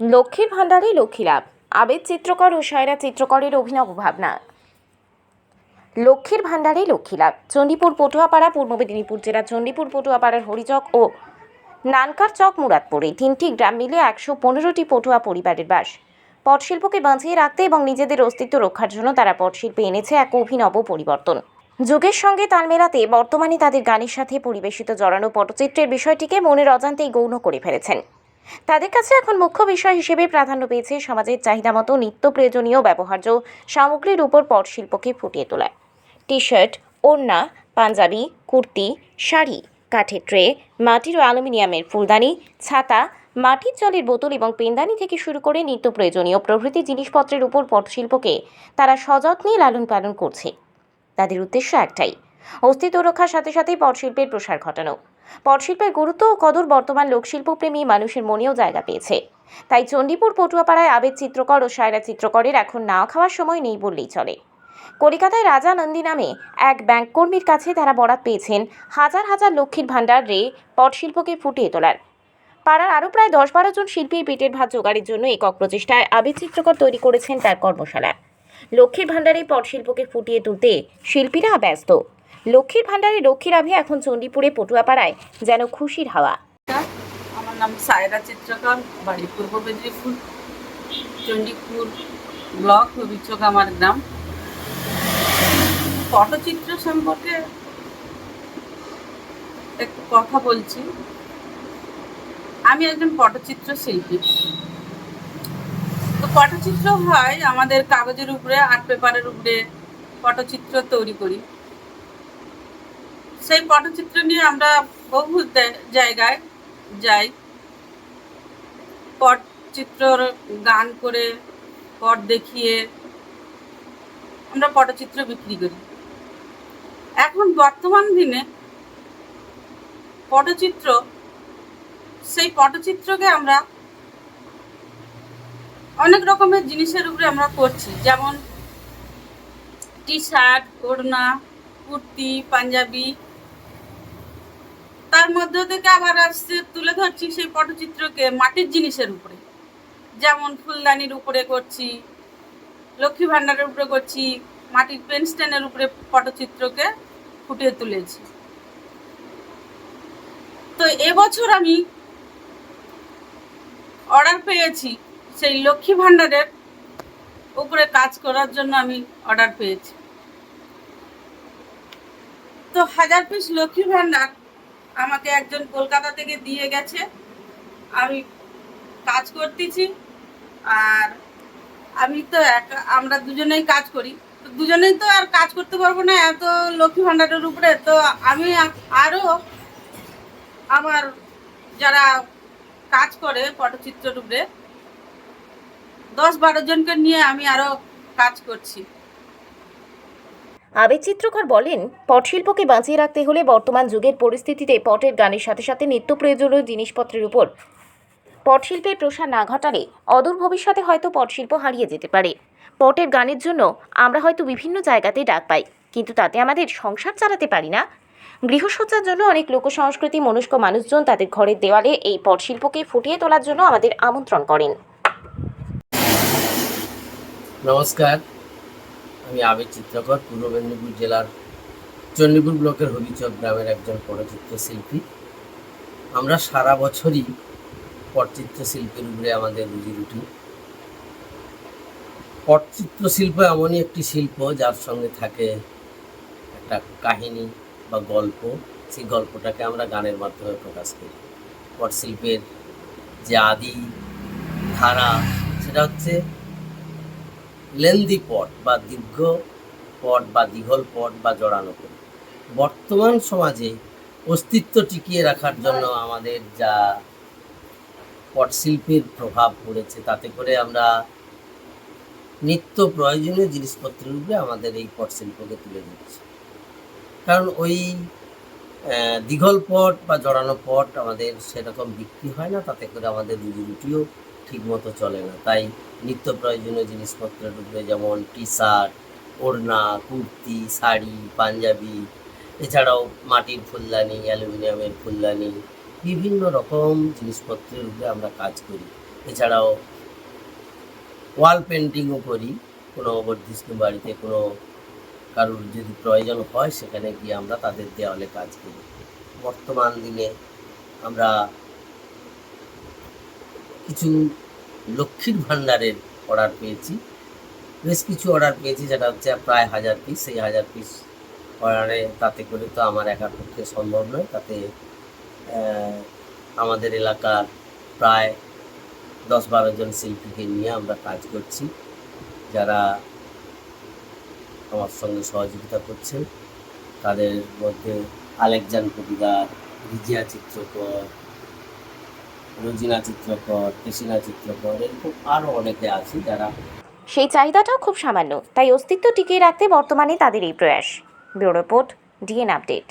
লক্ষ্মীর ভাণ্ডারে লক্ষ্মী লাভ। আবেদ চিত্রকর ও সায়রা চিত্রকরের অভিনব ভাবনা। লক্ষ্মীর ভাণ্ডারে লক্ষ্মী লাভ। চণ্ডীপুর পটুয়াপাড়া, পূর্ব মেদিনীপুর জেলার চণ্ডীপুর পটুয়াপাড়ার হরিচক ও নানকার চক মুরাদপুরে তিনটি গ্রাম মিলে একশো পনেরোটি পটুয়া পরিবারের বাস। পটশিল্পকে বাঁচিয়ে রাখতে এবং নিজেদের অস্তিত্ব রক্ষার জন্য তারা পটশিল্পে এনেছে এক অভিনব পরিবর্তন। যুগের সঙ্গে তাল মেলাতে বর্তমানে তাদের গানের সাথে পরিবেশিত জড়ানো পটচিত্রের বিষয়টিকে মনের অজান্তেই গৌণ করে ফেলেছেন। তাদের কাছে এখন মুখ্য বিষয় হিসেবে প্রাধান্য পেয়েছে সমাজের চাহিদা মতো নিত্য প্রয়োজনীয় ব্যবহার্য সামগ্রীর উপর পট শিল্পকে ফুটিয়ে তোলা। টি শার্ট ওড়না, পাঞ্জাবি, কুর্তি, শাড়ি, কাঠের ট্রে, মাটির ও অ্যালুমিনিয়ামের ফুলদানি, ছাতা, মাটির জলের বোতল এবং পেনদানি থেকে শুরু করে নিত্য প্রয়োজনীয় প্রভৃতি জিনিসপত্রের উপর পটশিল্পকে তারা সযত্নে লালন পালন করছে। তাদের উদ্দেশ্য একটাই অস্তিত্ব রক্ষার সাথে সাথে পটশিল্পের প্রসার ঘটানো। পটশিল্পের গুরুত্ব ও কদর বর্তমান লোকশিল্পপ্রেমী মানুষের মনেও জায়গা পেয়েছে। তাই চণ্ডীপুর পটুয়াপাড়ায় আবেদ চিত্রকর ও সায়রা চিত্রকরের এখন না খাওয়ার সময় নেই বললেই চলে। কলকাতায় রাজা নন্দী নামে এক ব্যাংক কর্মীর কাছে তারা বরাত পেয়েছেন হাজার হাজার লক্ষ্মীর ভাণ্ডার রে পটশিল্পকে ফুটিয়ে তোলার। পাড়ার আরও প্রায় দশ বারো জন শিল্পীর পেটের ভাত জোগাড়ের জন্য একক প্রচেষ্টায় আবেদ চিত্রকর তৈরি করেছেন তার কর্মশালা। লক্ষ্মীর ভাণ্ডারে পটশিল্পকে ফুটিয়ে তুলতে শিল্পীরা ব্যস্ত। লক্ষ্মীর ভাণ্ডারে লক্ষ্মীর আভে এখন চণ্ডীপুরে পটুয়াপাড়ায়, যেন খুশির হাওয়া। আমার নাম সায়রা চিত্রকর, বাড়ি পূর্ব মেদিনীপুর, চণ্ডীপুর ব্লক হবিচক আমার গ্রাম। পটচিত্র সম্পর্কে একটু কথা বলছি। আমি একজন পটচিত্র শিল্পী। তো পটচিত্র হয় আমাদের কাগজের উপরে আর্ট পেপারের উপরে পটচিত্র তৈরি করি। সেই পটচিত্র নিয়ে আমরা বহু জায়গায় যাই। পটচিত্রর গান করে, পট দেখিয়ে আমরা পটচিত্র বিক্রি করি। এখন বর্তমান দিনে পটচিত্র, সেই পটচিত্রকে আমরা অনেক রকমের জিনিসের উপরে আমরা করছি। যেমন টি শার্ট ওড়না, কুর্তি, পাঞ্জাবি তার মধ্য থেকে আবার আসছে, তুলে ধরছি সেই পটচিত্রকে মাটির জিনিসের উপরে। যেমন ফুলদানির উপরে করছি, লক্ষ্মী ভাণ্ডারের উপরে করছি, মাটির পেন স্ট্যান্ডের উপরে পটচিত্রকে ফুটিয়ে তুলেছি। তো এবছর আমি অর্ডার পেয়েছি, সেই লক্ষ্মী ভাণ্ডারের উপরে কাজ করার জন্য আমি অর্ডার পেয়েছি। তো হাজার পিস লক্ষ্মী ভাণ্ডার আমাকে একজন কলকাতা থেকে দিয়ে গেছে। আমি কাজ করতেছি আর আমি তো একা, আমরা দুজনেই কাজ করি। দুজনেই তো আর কাজ করতে পারব না, এত লক্ষ্মী ভাণ্ডারের উপরে। তো আমি আরও আমার যারা কাজ করে পটচিত্রের উপরে, দশ বারো জনকে নিয়ে আমি আরও কাজ করছি। আবেদ চিত্রকর বলেন, পটশিল্পকে বাঁচিয়ে রাখতে হলে বর্তমান যুগের পরিস্থিতিতে পটের গানের সাথে সাথে নিত্য প্রয়োজনীয় জিনিসপত্রের উপর পটশিল্পের প্রসার না ঘটালে অদূর ভবিষ্যতে হয়তো পটশিল্প হারিয়ে যেতে পারে। পটের গানের জন্য আমরা হয়তো বিভিন্ন জায়গাতে ডাক পাই, কিন্তু তাতে আমাদের সংসার চালাতে পারি না। গৃহসজ্জার জন্য অনেক লোকসংস্কৃতি মনস্ক মানুষজন তাদের ঘরের দেওয়ালে এই পটশিল্পকে ফুটিয়ে তোলার জন্য আমাদের আমন্ত্রণ করেন। নমস্কার। আমি আবেগ চিত্রকর, পূর্ব মেদিনীপুর জেলার চণ্ডীপুর ব্লকের হবিচক গ্রামের একজন পটচিত্র শিল্পী। আমরা সারা বছরই পটচিত্র শিল্পের উপরে আমাদের রুজি রুটি পটচিত্র শিল্প এমনই একটি শিল্প, যার সঙ্গে থাকে একটা কাহিনী বা গল্প। সেই গল্পটাকে আমরা গানের মাধ্যমে প্রকাশ করি। পটশিল্পের যে আদি ধারা, সেটা হচ্ছে লেন্দি পট বা দীর্ঘ পট বা দীঘল পট বা জড়ানো পট। বর্তমান সমাজে অস্তিত্ব টিকিয়ে রাখার জন্য আমাদের যা পটশিল্পের প্রভাব পড়েছে, তাতে করে আমরা নিত্য প্রয়োজনীয় জিনিসপত্রের উপরে আমাদের এই পটশিল্পকে তুলে দিচ্ছি কারণ ওই দীঘল পট বা জড়ানো পট আমাদের সেরকম বিক্রি হয় না, তাতে করে আমাদের রুজি রুটিও ঠিকমতো চলে না। তাই নিত্য প্রয়োজনীয় জিনিসপত্রের উপরে যেমন টি শার্ট ওড়না, কুর্তি, শাড়ি, পাঞ্জাবি। এছাড়াও মাটির ফুলদানি, অ্যালুমিনিয়ামের ফুলদানি, বিভিন্ন রকম জিনিসপত্রের উপরে আমরা কাজ করি। এছাড়াও ওয়াল পেন্টিংও করি। কোনো বর্ধিষ্ণু বাড়িতে কোনো কারোর যদি প্রয়োজন হয়, সেখানে গিয়ে আমরা তাদের দেওয়ালে কাজ করি। বর্তমান দিনে আমরা কিছু লক্ষ্মীর ভাণ্ডারের অর্ডার পেয়েছি। বেশ কিছু অর্ডার পেয়েছি, যেটা হচ্ছে প্রায় হাজার পিস সেই হাজার পিস অর্ডারে তাতে করে তো আমার একার পক্ষে সম্ভব নয়। তাতে আমাদের এলাকার প্রায় দশ বারো জন শিল্পীকে নিয়ে আমরা কাজ করছি, যারা আমার সঙ্গে সহযোগিতা করছেন। তাদের মধ্যে আলেকজান কবিদার রিজিয়া চিত্রকর রোজিনা চিত্রকর কেশিনা চিত্রকর, এরকম আরও অনেকে আছে যারা সেই চাহিদাটাও খুব সামান্য, তাই অস্তিত্ব টিকিয়ে রাখতে বর্তমানে তাদের এই প্রয়াস। Bureau report, DN update.